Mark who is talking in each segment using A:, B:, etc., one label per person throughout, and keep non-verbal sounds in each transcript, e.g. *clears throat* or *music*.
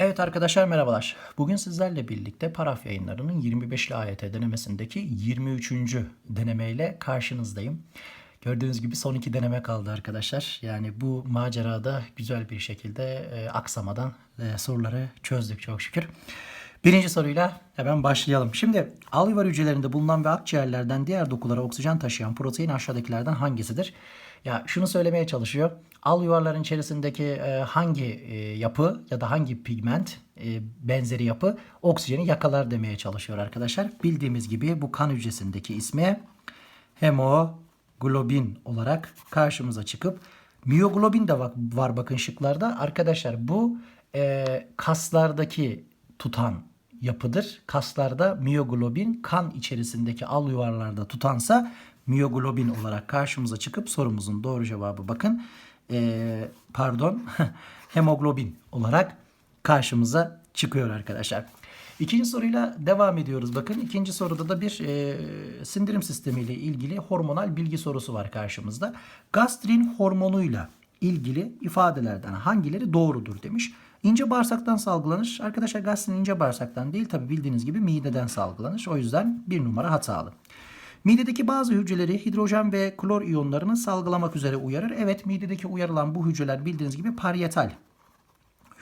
A: Evet arkadaşlar merhabalar. Bugün sizlerle birlikte Paraf yayınlarının 25'li AYT denemesindeki 23. denemeyle karşınızdayım. Gördüğünüz gibi son iki deneme kaldı arkadaşlar. Yani bu macerada güzel bir şekilde e, aksamadan e, soruları çözdük çok şükür. Birinci soruyla hemen başlayalım. Şimdi alveolar hücrelerinde bulunan ve akciğerlerden diğer dokulara oksijen taşıyan protein aşağıdakilerden hangisidir? Ya şunu söylemeye çalışıyor. Al yuvarların içerisindeki e, hangi e, yapı ya da hangi pigment e, benzeri yapı oksijeni yakalar demeye çalışıyor arkadaşlar. Bildiğimiz gibi bu kan hücresindeki ismi hemoglobin olarak karşımıza çıkıp miyoglobin de var, var bakın şıklarda. Arkadaşlar bu e, kaslardaki tutan yapıdır. Kaslarda miyoglobin kan içerisindeki al yuvarlarda tutansa miyoglobin olarak karşımıza çıkıp sorumuzun doğru cevabı bakın ee, pardon *laughs* hemoglobin olarak karşımıza çıkıyor arkadaşlar. İkinci soruyla devam ediyoruz. Bakın ikinci soruda da bir e, sindirim sistemi ile ilgili hormonal bilgi sorusu var karşımızda. Gastrin hormonuyla ilgili ifadelerden hangileri doğrudur demiş. İnce bağırsaktan salgılanır. Arkadaşlar gastrin ince bağırsaktan değil tabi bildiğiniz gibi mideden salgılanır. O yüzden bir numara hatalı. Midedeki bazı hücreleri hidrojen ve klor iyonlarını salgılamak üzere uyarır. Evet midedeki uyarılan bu hücreler bildiğiniz gibi parietal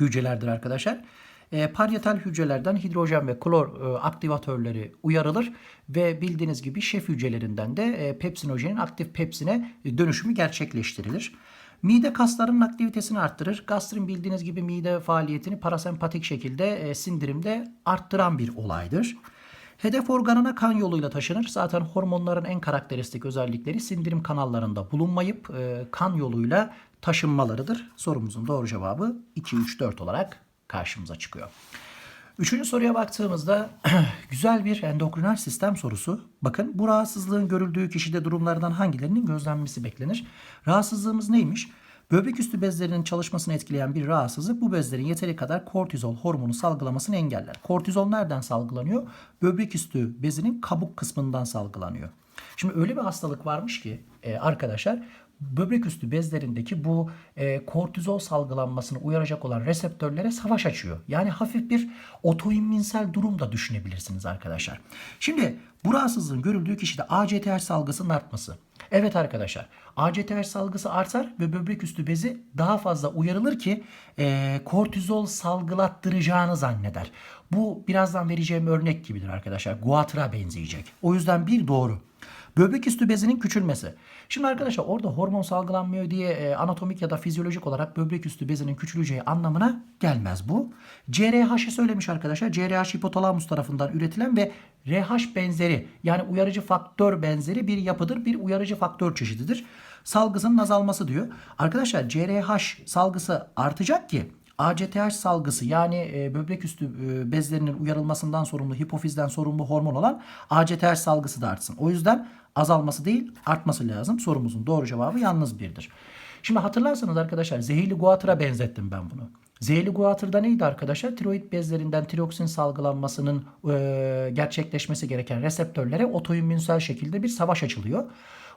A: hücrelerdir arkadaşlar. E, parietal hücrelerden hidrojen ve klor e, aktivatörleri uyarılır ve bildiğiniz gibi şef hücrelerinden de e, pepsinojenin aktif pepsine e, dönüşümü gerçekleştirilir. Mide kaslarının aktivitesini arttırır. Gastrin bildiğiniz gibi mide faaliyetini parasempatik şekilde e, sindirimde arttıran bir olaydır. Hedef organına kan yoluyla taşınır. Zaten hormonların en karakteristik özellikleri sindirim kanallarında bulunmayıp e, kan yoluyla taşınmalarıdır. Sorumuzun doğru cevabı 2, 3, 4 olarak karşımıza çıkıyor. Üçüncü soruya baktığımızda *clears throat* güzel bir endokrinal sistem sorusu. Bakın bu rahatsızlığın görüldüğü kişide durumlardan hangilerinin gözlenmesi beklenir? Rahatsızlığımız neymiş? Böbrek üstü bezlerinin çalışmasını etkileyen bir rahatsızlık bu bezlerin yeteri kadar kortizol hormonu salgılamasını engeller. Kortizol nereden salgılanıyor? Böbrek üstü bezinin kabuk kısmından salgılanıyor. Şimdi öyle bir hastalık varmış ki e, arkadaşlar böbrek üstü bezlerindeki bu e, kortizol salgılanmasını uyaracak olan reseptörlere savaş açıyor. Yani hafif bir otoimmünsel durum da düşünebilirsiniz arkadaşlar. Şimdi bu rahatsızlığın görüldüğü kişide ACTH salgısının artması. Evet arkadaşlar ACTH salgısı artar ve böbrek üstü bezi daha fazla uyarılır ki e, kortizol salgılattıracağını zanneder. Bu birazdan vereceğim örnek gibidir arkadaşlar. Guatra benzeyecek. O yüzden bir doğru. Böbrek üstü bezinin küçülmesi. Şimdi arkadaşlar orada hormon salgılanmıyor diye e, anatomik ya da fizyolojik olarak böbrek üstü bezinin küçüleceği anlamına gelmez bu. CRH'ı söylemiş arkadaşlar. CRH hipotalamus tarafından üretilen ve RH benzeri yani uyarıcı faktör benzeri bir yapıdır. Bir uyarıcı faktör çeşididir. Salgısının azalması diyor. Arkadaşlar CRH salgısı artacak ki ACTH salgısı yani e, böbrek üstü e, bezlerinin uyarılmasından sorumlu hipofizden sorumlu hormon olan ACTH salgısı da artsın. O yüzden azalması değil artması lazım. Sorumuzun doğru cevabı yalnız birdir. Şimdi hatırlarsanız arkadaşlar zehirli guatıra benzettim ben bunu. Zehirli guatırda neydi arkadaşlar? Tiroid bezlerinden tiroksin salgılanmasının e, gerçekleşmesi gereken reseptörlere otoimmünsel şekilde bir savaş açılıyor.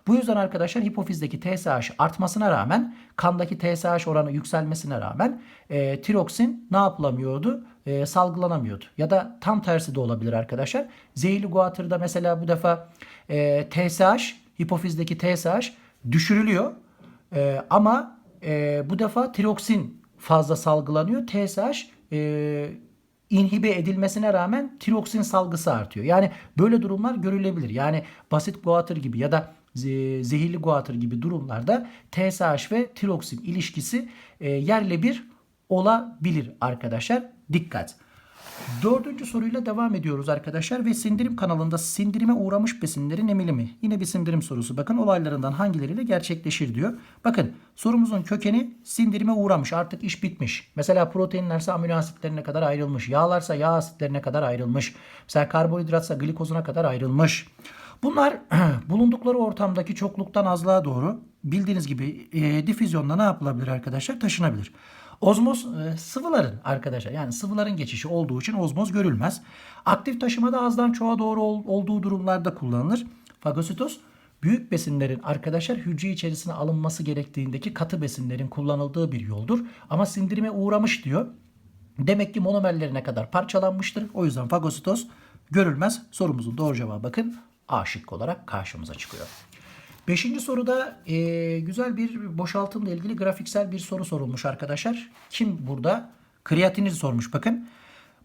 A: Bu yüzden arkadaşlar hipofizdeki TSH artmasına rağmen kandaki TSH oranı yükselmesine rağmen e, tiroksin ne yapılamıyordu? E, salgılanamıyordu. Ya da tam tersi de olabilir arkadaşlar. Zehirli guatırda mesela bu defa e, TSH hipofizdeki TSH düşürülüyor. E, ama e, bu defa tiroksin fazla salgılanıyor. TSH e, inhibe edilmesine rağmen tiroksin salgısı artıyor. Yani böyle durumlar görülebilir. Yani basit guatr gibi ya da zehirli guatr gibi durumlarda TSH ve tiroksin ilişkisi e, yerle bir olabilir arkadaşlar. Dikkat. Dördüncü soruyla devam ediyoruz arkadaşlar ve sindirim kanalında sindirime uğramış besinlerin emili mi? Yine bir sindirim sorusu. Bakın olaylarından hangileriyle gerçekleşir diyor. Bakın sorumuzun kökeni sindirime uğramış. Artık iş bitmiş. Mesela proteinlerse amino asitlerine kadar ayrılmış. Yağlarsa yağ asitlerine kadar ayrılmış. Mesela karbonhidratsa glikozuna kadar ayrılmış. Bunlar *clears throat* bulundukları ortamdaki çokluktan azlığa doğru bildiğiniz gibi e, difüzyonla ne yapılabilir arkadaşlar? Taşınabilir. Ozmoz e, sıvıların arkadaşlar yani sıvıların geçişi olduğu için ozmoz görülmez. Aktif taşımada azdan çoğa doğru ol, olduğu durumlarda kullanılır. Fagositoz büyük besinlerin arkadaşlar hücre içerisine alınması gerektiğindeki katı besinlerin kullanıldığı bir yoldur. Ama sindirime uğramış diyor. Demek ki monomerlerine kadar parçalanmıştır. O yüzden fagositoz görülmez. Sorumuzun doğru cevabı bakın A şıkkı olarak karşımıza çıkıyor. Beşinci soruda e, güzel bir boşaltımla ilgili grafiksel bir soru sorulmuş arkadaşlar. Kim burada? Kreatini sormuş bakın.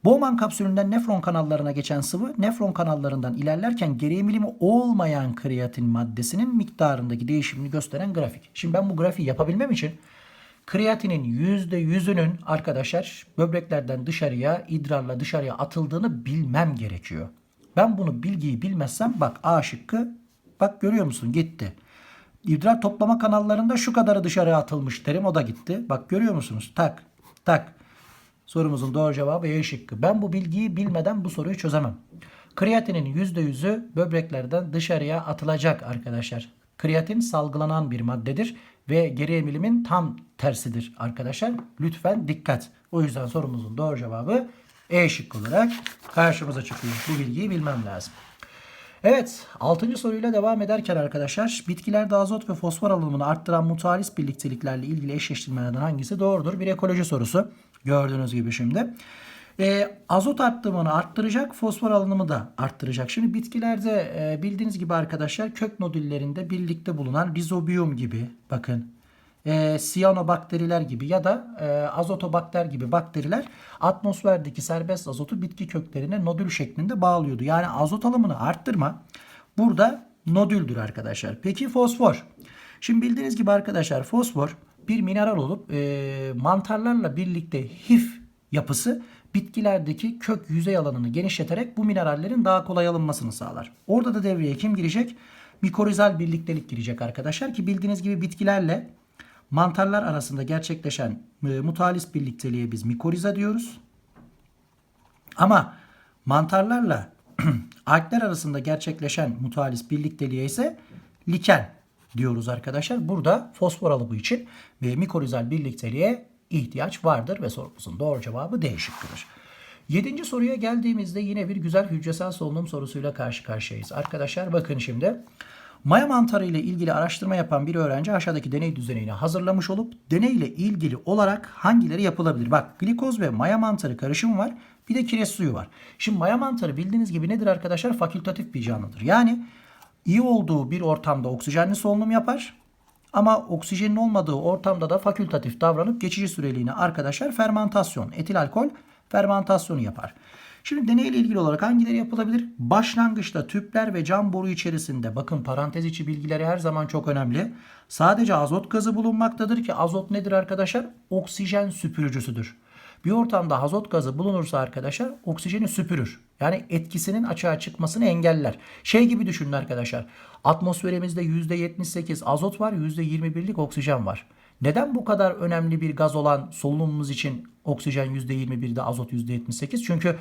A: Bowman kapsülünden nefron kanallarına geçen sıvı nefron kanallarından ilerlerken geri emilimi olmayan kreatin maddesinin miktarındaki değişimini gösteren grafik. Şimdi ben bu grafiği yapabilmem için kreatinin %100'ünün arkadaşlar böbreklerden dışarıya idrarla dışarıya atıldığını bilmem gerekiyor. Ben bunu bilgiyi bilmezsem bak A şıkkı bak görüyor musun gitti. İdrar toplama kanallarında şu kadarı dışarıya atılmış derim o da gitti. Bak görüyor musunuz? Tak tak. Sorumuzun doğru cevabı E şıkkı. Ben bu bilgiyi bilmeden bu soruyu çözemem. Kreatinin %100'ü böbreklerden dışarıya atılacak arkadaşlar. Kreatin salgılanan bir maddedir ve geri emilimin tam tersidir arkadaşlar. Lütfen dikkat. O yüzden sorumuzun doğru cevabı E şıkkı olarak karşımıza çıkıyor. Bu bilgiyi bilmem lazım. Evet, 6. soruyla devam ederken arkadaşlar bitkilerde azot ve fosfor alımını arttıran mutualist birlikteliklerle ilgili eşleştirmelerden hangisi doğrudur? Bir ekoloji sorusu. Gördüğünüz gibi şimdi. Ee, azot arttırımını arttıracak, fosfor alınımı da arttıracak. Şimdi bitkilerde e, bildiğiniz gibi arkadaşlar kök nodüllerinde birlikte bulunan rizobiyum gibi bakın e, siyanobakteriler gibi ya da e, azotobakter gibi bakteriler atmosferdeki serbest azotu bitki köklerine nodül şeklinde bağlıyordu. Yani azot alımını arttırma burada nodüldür arkadaşlar. Peki fosfor. Şimdi bildiğiniz gibi arkadaşlar fosfor bir mineral olup e, mantarlarla birlikte hif yapısı bitkilerdeki kök yüzey alanını genişleterek bu minerallerin daha kolay alınmasını sağlar. Orada da devreye kim girecek? Mikorizal birliktelik girecek arkadaşlar ki bildiğiniz gibi bitkilerle mantarlar arasında gerçekleşen e, mutualist birlikteliğe biz mikoriza diyoruz. Ama mantarlarla *clears throat* algler arasında gerçekleşen mutualist birlikteliğe ise liken diyoruz arkadaşlar. Burada fosfor alımı için ve mikorizal birlikteliğe ihtiyaç vardır ve sorumuzun doğru cevabı D şıkkıdır. Yedinci soruya geldiğimizde yine bir güzel hücresel solunum sorusuyla karşı karşıyayız. Arkadaşlar bakın şimdi. Maya mantarı ile ilgili araştırma yapan bir öğrenci aşağıdaki deney düzenini hazırlamış olup deney ile ilgili olarak hangileri yapılabilir? Bak glikoz ve maya mantarı karışımı var. Bir de kireç suyu var. Şimdi maya mantarı bildiğiniz gibi nedir arkadaşlar? Fakültatif bir canlıdır. Yani iyi olduğu bir ortamda oksijenli solunum yapar. Ama oksijenin olmadığı ortamda da fakültatif davranıp geçici süreliğine arkadaşlar fermentasyon, etil alkol fermentasyonu yapar. Şimdi deneyle ilgili olarak hangileri yapılabilir? Başlangıçta tüpler ve cam boru içerisinde bakın parantez içi bilgileri her zaman çok önemli. Sadece azot gazı bulunmaktadır ki azot nedir arkadaşlar? Oksijen süpürücüsüdür. Bir ortamda azot gazı bulunursa arkadaşlar oksijeni süpürür. Yani etkisinin açığa çıkmasını engeller. Şey gibi düşünün arkadaşlar. Atmosferimizde %78 azot var, %21'lik oksijen var. Neden bu kadar önemli bir gaz olan solunumumuz için oksijen %21'de azot %78? Çünkü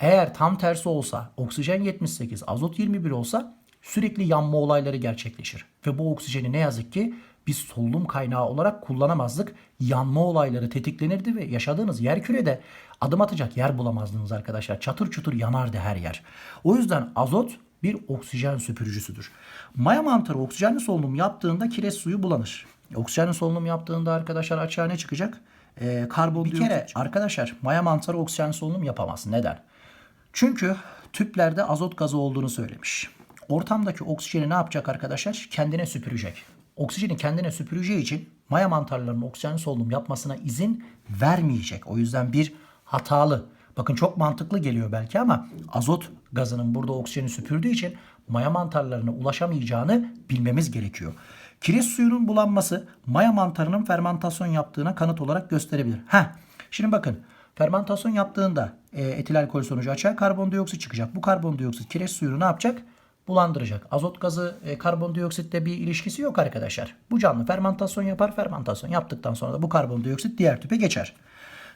A: eğer tam tersi olsa oksijen 78 azot 21 olsa sürekli yanma olayları gerçekleşir. Ve bu oksijeni ne yazık ki biz solunum kaynağı olarak kullanamazdık. Yanma olayları tetiklenirdi ve yaşadığınız yer kürede adım atacak yer bulamazdınız arkadaşlar. Çatır çutur yanardı her yer. O yüzden azot bir oksijen süpürücüsüdür. Maya mantarı oksijenli solunum yaptığında kireç suyu bulanır. Oksijenli solunum yaptığında arkadaşlar açığa ne çıkacak? Ee, karbondioksit. Bir kere arkadaşlar maya mantarı oksijenli solunum yapamaz. Neden? Çünkü tüplerde azot gazı olduğunu söylemiş. Ortamdaki oksijeni ne yapacak arkadaşlar? Kendine süpürecek. Oksijeni kendine süpüreceği için maya mantarlarının oksijen solunum yapmasına izin vermeyecek. O yüzden bir hatalı. Bakın çok mantıklı geliyor belki ama azot gazının burada oksijeni süpürdüğü için maya mantarlarına ulaşamayacağını bilmemiz gerekiyor. Kireç suyunun bulanması maya mantarının fermentasyon yaptığına kanıt olarak gösterebilir. Heh, şimdi bakın fermentasyon yaptığında e, etil alkol sonucu açığa karbondioksit çıkacak. Bu karbondioksit kireç suyunu ne yapacak? Bulandıracak. Azot gazı e, karbondioksitle bir ilişkisi yok arkadaşlar. Bu canlı fermentasyon yapar. Fermentasyon yaptıktan sonra da bu karbondioksit diğer tüpe geçer.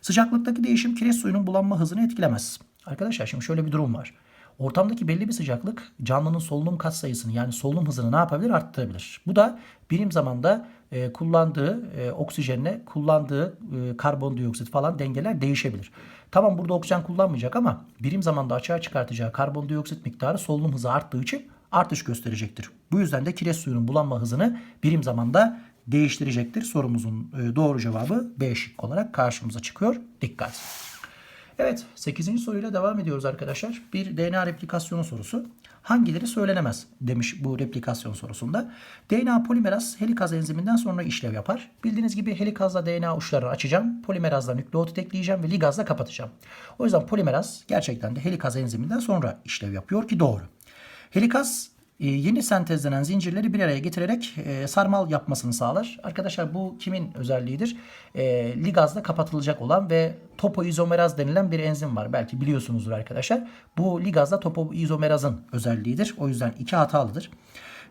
A: Sıcaklıktaki değişim kireç suyunun bulanma hızını etkilemez. Arkadaşlar şimdi şöyle bir durum var. Ortamdaki belli bir sıcaklık canlının solunum katsayısını yani solunum hızını ne yapabilir? Arttırabilir. Bu da birim zamanda e, kullandığı e, oksijenle kullandığı e, karbondioksit falan dengeler değişebilir. Tamam burada oksijen kullanmayacak ama birim zamanda açığa çıkartacağı karbondioksit miktarı solunum hızı arttığı için artış gösterecektir. Bu yüzden de kireç suyunun bulanma hızını birim zamanda değiştirecektir. Sorumuzun e, doğru cevabı B şık olarak karşımıza çıkıyor. Dikkat. Evet 8. soruyla devam ediyoruz arkadaşlar. Bir DNA replikasyonu sorusu. Hangileri söylenemez demiş bu replikasyon sorusunda. DNA polimeraz helikaz enziminden sonra işlev yapar. Bildiğiniz gibi helikazla DNA uçlarını açacağım. Polimerazla nükleotit ekleyeceğim ve ligazla kapatacağım. O yüzden polimeraz gerçekten de helikaz enziminden sonra işlev yapıyor ki doğru. Helikaz yeni sentezlenen zincirleri bir araya getirerek e, sarmal yapmasını sağlar. Arkadaşlar bu kimin özelliğidir? E, ligazla kapatılacak olan ve topoizomeraz denilen bir enzim var. Belki biliyorsunuzdur arkadaşlar. Bu ligazla topoizomerazın özelliğidir. O yüzden iki hatalıdır.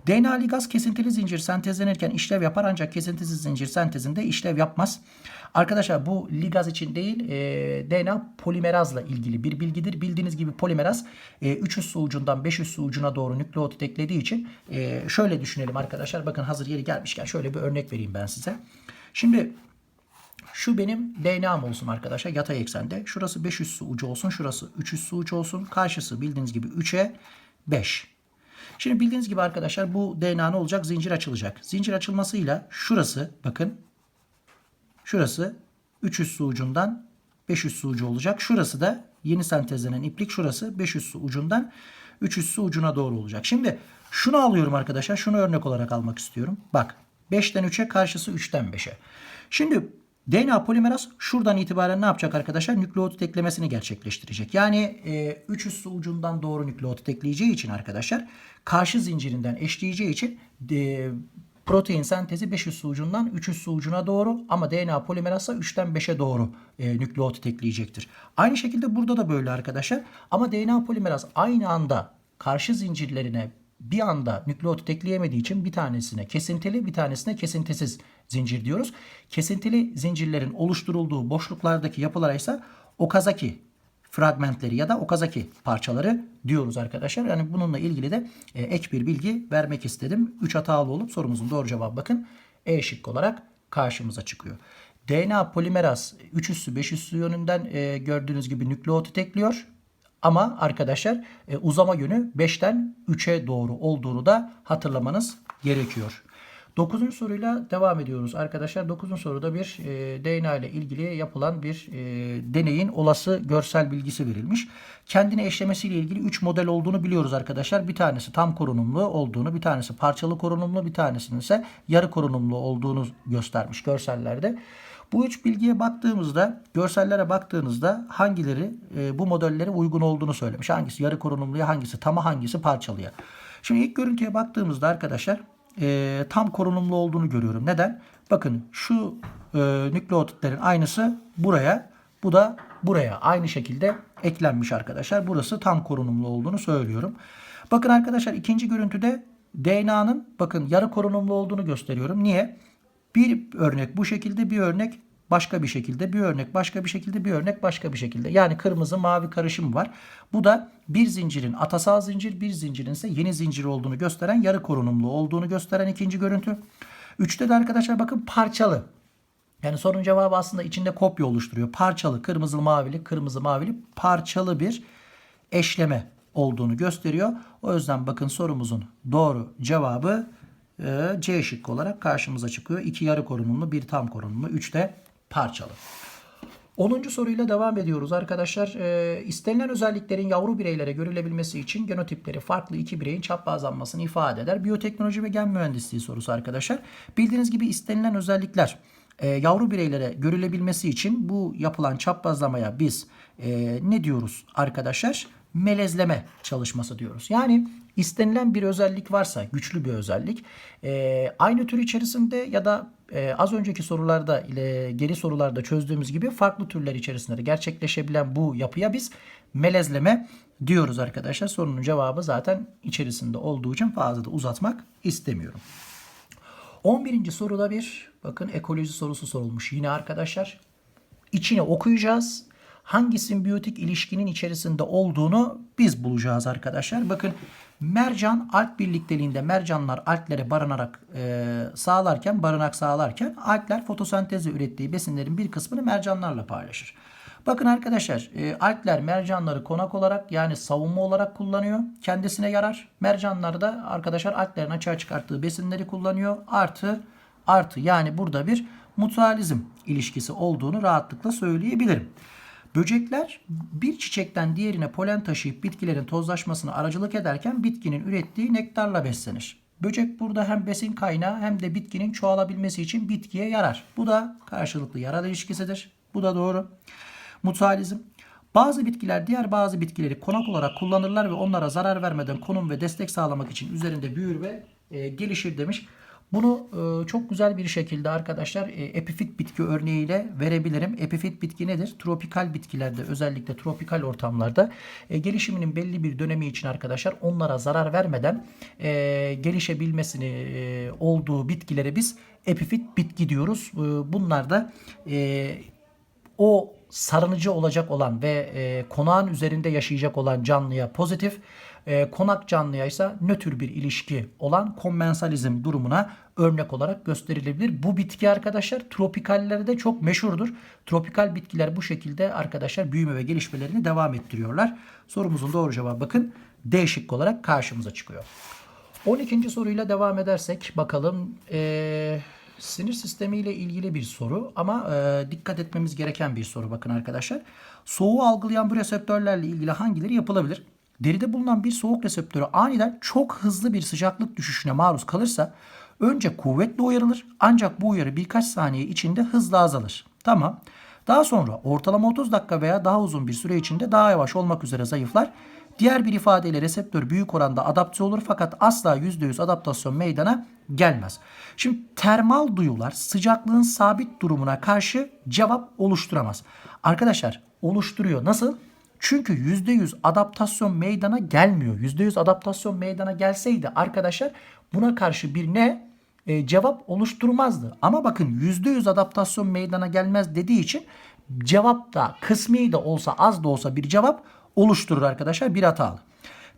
A: DNA ligaz kesintili zincir sentezlenirken işlev yapar ancak kesintisiz zincir sentezinde işlev yapmaz. Arkadaşlar bu ligaz için değil e, DNA polimerazla ilgili bir bilgidir. Bildiğiniz gibi polimeraz e, 3 üssü ucundan 5 üssü ucuna doğru nükleotit eklediği için e, şöyle düşünelim arkadaşlar. Bakın hazır yeri gelmişken şöyle bir örnek vereyim ben size. Şimdi şu benim DNA'm olsun arkadaşlar yatay eksende. Şurası 5 üssü ucu olsun. Şurası 3 üssü ucu olsun. Karşısı bildiğiniz gibi 3'e 5. Şimdi bildiğiniz gibi arkadaşlar bu DNA ne olacak? Zincir açılacak. Zincir açılmasıyla şurası bakın şurası 3 üssü ucundan 5 üssü ucu olacak. Şurası da yeni sentezlenen iplik şurası 5 üssü ucundan 3 üssü ucuna doğru olacak. Şimdi şunu alıyorum arkadaşlar. Şunu örnek olarak almak istiyorum. Bak 5'ten 3'e karşısı 3'ten 5'e. Şimdi DNA polimeraz şuradan itibaren ne yapacak arkadaşlar? Nükleotit eklemesini gerçekleştirecek. Yani e, 3 üssü ucundan doğru nükleotit ekleyeceği için arkadaşlar karşı zincirinden eşleyeceği için e, protein sentezi 5 üssü ucundan 3 üssü ucuna doğru ama DNA polimerazsa 3'ten 5'e doğru e, nükleotit ekleyecektir. Aynı şekilde burada da böyle arkadaşlar. Ama DNA polimeraz aynı anda karşı zincirlerine bir anda nükleotit ekleyemediği için bir tanesine kesintili bir tanesine kesintisiz zincir diyoruz. Kesintili zincirlerin oluşturulduğu boşluklardaki yapılara ise Okazaki fragmentleri ya da Okazaki parçaları diyoruz arkadaşlar. Yani bununla ilgili de e, ek bir bilgi vermek istedim. 3 hatalı olup sorumuzun doğru cevabı bakın E şık olarak karşımıza çıkıyor. DNA polimeraz 3 üssü 5 üssü yönünden e, gördüğünüz gibi nükleotit ekliyor. Ama arkadaşlar e, uzama yönü 5'ten 3'e doğru olduğunu da hatırlamanız gerekiyor. 9. soruyla devam ediyoruz arkadaşlar. 9. soruda bir e, DNA ile ilgili yapılan bir e, deneyin olası görsel bilgisi verilmiş. Kendine eşlemesiyle ilgili 3 model olduğunu biliyoruz arkadaşlar. Bir tanesi tam korunumlu olduğunu, bir tanesi parçalı korunumlu, bir tanesinin ise yarı korunumlu olduğunu göstermiş görsellerde. Bu üç bilgiye baktığımızda, görsellere baktığınızda hangileri e, bu modellere uygun olduğunu söylemiş. Hangisi yarı korunumluya, hangisi tama, hangisi parçalıya. Şimdi ilk görüntüye baktığımızda arkadaşlar e, tam korunumlu olduğunu görüyorum. Neden? Bakın şu e, nükleotitlerin aynısı buraya, bu da buraya aynı şekilde eklenmiş arkadaşlar. Burası tam korunumlu olduğunu söylüyorum. Bakın arkadaşlar ikinci görüntüde DNA'nın bakın yarı korunumlu olduğunu gösteriyorum. Niye? Bir örnek bu şekilde, bir örnek başka bir şekilde, bir örnek başka bir şekilde, bir örnek başka bir şekilde. Yani kırmızı mavi karışım var. Bu da bir zincirin atasal zincir, bir zincirin ise yeni zincir olduğunu gösteren, yarı korunumlu olduğunu gösteren ikinci görüntü. Üçte de arkadaşlar bakın parçalı. Yani sorunun cevabı aslında içinde kopya oluşturuyor. Parçalı, kırmızı mavili, kırmızı mavili parçalı bir eşleme olduğunu gösteriyor. O yüzden bakın sorumuzun doğru cevabı e, C şıkkı olarak karşımıza çıkıyor. İki yarı korunumlu, bir tam korunumlu, üç de parçalı. 10. soruyla devam ediyoruz arkadaşlar. E, istenilen özelliklerin yavru bireylere görülebilmesi için genotipleri farklı iki bireyin çaprazlanmasını ifade eder. Biyoteknoloji ve gen mühendisliği sorusu arkadaşlar. Bildiğiniz gibi istenilen özellikler e, yavru bireylere görülebilmesi için bu yapılan çaprazlamaya biz e, ne diyoruz arkadaşlar? Melezleme çalışması diyoruz. Yani istenilen bir özellik varsa, güçlü bir özellik, e, aynı tür içerisinde ya da e, az önceki sorularda ile geri sorularda çözdüğümüz gibi farklı türler içerisinde de gerçekleşebilen bu yapıya biz melezleme diyoruz arkadaşlar. Sorunun cevabı zaten içerisinde olduğu için fazla da uzatmak istemiyorum. 11. soruda bir bakın ekoloji sorusu sorulmuş yine arkadaşlar. İçine okuyacağız. Hangi simbiyotik ilişkinin içerisinde olduğunu biz bulacağız arkadaşlar. Bakın mercan alg birlikteliğinde mercanlar alglere barınarak e, sağlarken, barınak sağlarken algler fotosentezle ürettiği besinlerin bir kısmını mercanlarla paylaşır. Bakın arkadaşlar e, algler mercanları konak olarak yani savunma olarak kullanıyor. Kendisine yarar. Mercanlar da arkadaşlar alglerin açığa çıkarttığı besinleri kullanıyor. Artı artı yani burada bir mutualizm ilişkisi olduğunu rahatlıkla söyleyebilirim. Böcekler bir çiçekten diğerine polen taşıyıp bitkilerin tozlaşmasına aracılık ederken bitkinin ürettiği nektarla beslenir. Böcek burada hem besin kaynağı hem de bitkinin çoğalabilmesi için bitkiye yarar. Bu da karşılıklı yarar ilişkisidir. Bu da doğru. Mutualizm. Bazı bitkiler diğer bazı bitkileri konak olarak kullanırlar ve onlara zarar vermeden konum ve destek sağlamak için üzerinde büyür ve e, gelişir demiş. Bunu e, çok güzel bir şekilde arkadaşlar e, epifit bitki örneğiyle verebilirim. Epifit bitki nedir? Tropikal bitkilerde özellikle tropikal ortamlarda e, gelişiminin belli bir dönemi için arkadaşlar onlara zarar vermeden e, gelişebilmesini e, olduğu bitkilere biz epifit bitki diyoruz. E, bunlar da e, o sarınıcı olacak olan ve e, konağın üzerinde yaşayacak olan canlıya pozitif, e, konak canlıya ise nötr bir ilişki olan kommensalizm durumuna örnek olarak gösterilebilir. Bu bitki arkadaşlar tropikallerde çok meşhurdur. Tropikal bitkiler bu şekilde arkadaşlar büyüme ve gelişmelerini devam ettiriyorlar. Sorumuzun doğru cevabı bakın D şıkkı olarak karşımıza çıkıyor. 12. soruyla devam edersek bakalım. Eee sinir sistemi ile ilgili bir soru ama e, dikkat etmemiz gereken bir soru bakın arkadaşlar. Soğuğu algılayan bu reseptörlerle ilgili hangileri yapılabilir? Deride bulunan bir soğuk reseptörü aniden çok hızlı bir sıcaklık düşüşüne maruz kalırsa önce kuvvetle uyarılır ancak bu uyarı birkaç saniye içinde hızla azalır. Tamam. Daha sonra ortalama 30 dakika veya daha uzun bir süre içinde daha yavaş olmak üzere zayıflar. Diğer bir ifadeyle reseptör büyük oranda adapte olur fakat asla %100 adaptasyon meydana gelmez. Şimdi termal duyular sıcaklığın sabit durumuna karşı cevap oluşturamaz. Arkadaşlar oluşturuyor. Nasıl? Çünkü %100 adaptasyon meydana gelmiyor. %100 adaptasyon meydana gelseydi arkadaşlar buna karşı bir ne? E, cevap oluşturmazdı. Ama bakın %100 adaptasyon meydana gelmez dediği için cevap da kısmi de olsa az da olsa bir cevap oluşturur arkadaşlar. Bir hatalı.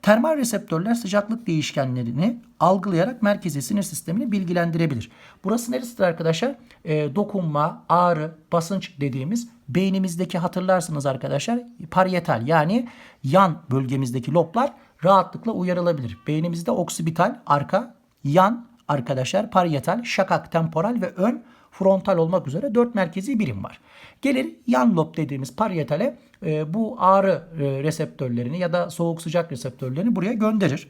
A: Termal reseptörler sıcaklık değişkenlerini algılayarak merkezi sinir sistemini bilgilendirebilir. Burası neresidir arkadaşlar? E, dokunma, ağrı, basınç dediğimiz beynimizdeki hatırlarsınız arkadaşlar parietal yani yan bölgemizdeki loblar rahatlıkla uyarılabilir. Beynimizde oksipital arka, yan arkadaşlar parietal, şakak temporal ve ön frontal olmak üzere 4 merkezi birim var. Gelir yan lob dediğimiz parietale e, bu ağrı e, reseptörlerini ya da soğuk sıcak reseptörlerini buraya gönderir.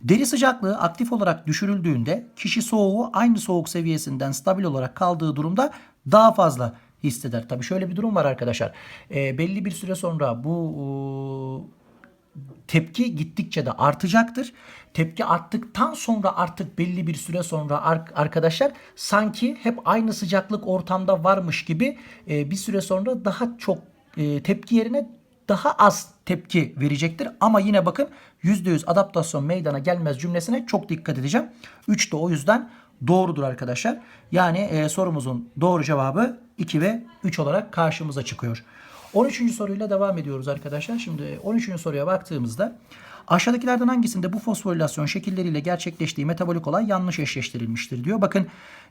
A: Deri sıcaklığı aktif olarak düşürüldüğünde kişi soğuğu aynı soğuk seviyesinden stabil olarak kaldığı durumda daha fazla hisseder. Tabii şöyle bir durum var arkadaşlar. E, belli bir süre sonra bu e, tepki gittikçe de artacaktır. Tepki arttıktan sonra artık belli bir süre sonra arkadaşlar sanki hep aynı sıcaklık ortamda varmış gibi e, bir süre sonra daha çok e, tepki yerine daha az tepki verecektir. Ama yine bakın %100 adaptasyon meydana gelmez cümlesine çok dikkat edeceğim. 3 de o yüzden doğrudur arkadaşlar. Yani e, sorumuzun doğru cevabı 2 ve 3 olarak karşımıza çıkıyor. 13. soruyla devam ediyoruz arkadaşlar. Şimdi 13. soruya baktığımızda aşağıdakilerden hangisinde bu fosforilasyon şekilleriyle gerçekleştiği metabolik olay yanlış eşleştirilmiştir diyor. Bakın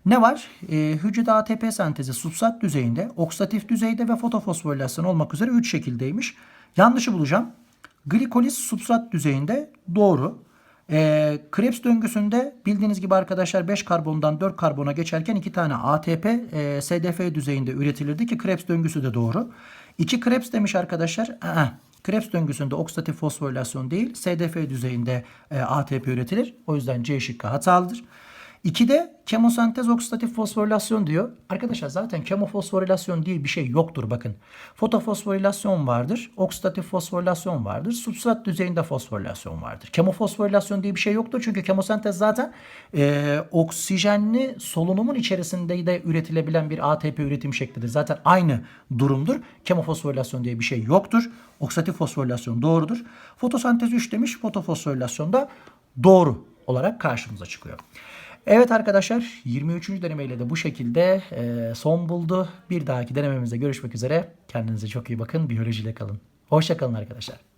A: ne var? Ee, hücrede ATP sentezi substrat düzeyinde, oksidatif düzeyde ve fotofosforilasyon olmak üzere 3 şekildeymiş. Yanlışı bulacağım. Glikoliz substrat düzeyinde doğru. E, Krebs döngüsünde bildiğiniz gibi arkadaşlar 5 karbondan 4 karbona geçerken 2 tane ATP e, SDF düzeyinde üretilirdi ki Krebs döngüsü de doğru. 2 Krebs demiş arkadaşlar. Aa, Krebs döngüsünde oksidatif fosforilasyon değil SDF düzeyinde e, ATP üretilir. O yüzden C şıkkı hatalıdır. 2'de kemosentez oksidatif fosforilasyon diyor. Arkadaşlar zaten kemofosforilasyon diye bir şey yoktur bakın. Fotofosforilasyon vardır. Oksidatif fosforilasyon vardır. Substrat düzeyinde fosforilasyon vardır. Kemofosforilasyon diye bir şey yoktur. Çünkü kemosentez zaten e, oksijenli solunumun içerisinde de üretilebilen bir ATP üretim şeklidir. Zaten aynı durumdur. Kemofosforilasyon diye bir şey yoktur. Oksidatif fosforilasyon doğrudur. Fotosentez 3 demiş. Fotofosforilasyon da doğru olarak karşımıza çıkıyor. Evet arkadaşlar 23. denemeyle de bu şekilde e, son buldu. Bir dahaki denememizde görüşmek üzere. Kendinize çok iyi bakın. Biyolojiyle kalın. Hoşçakalın arkadaşlar.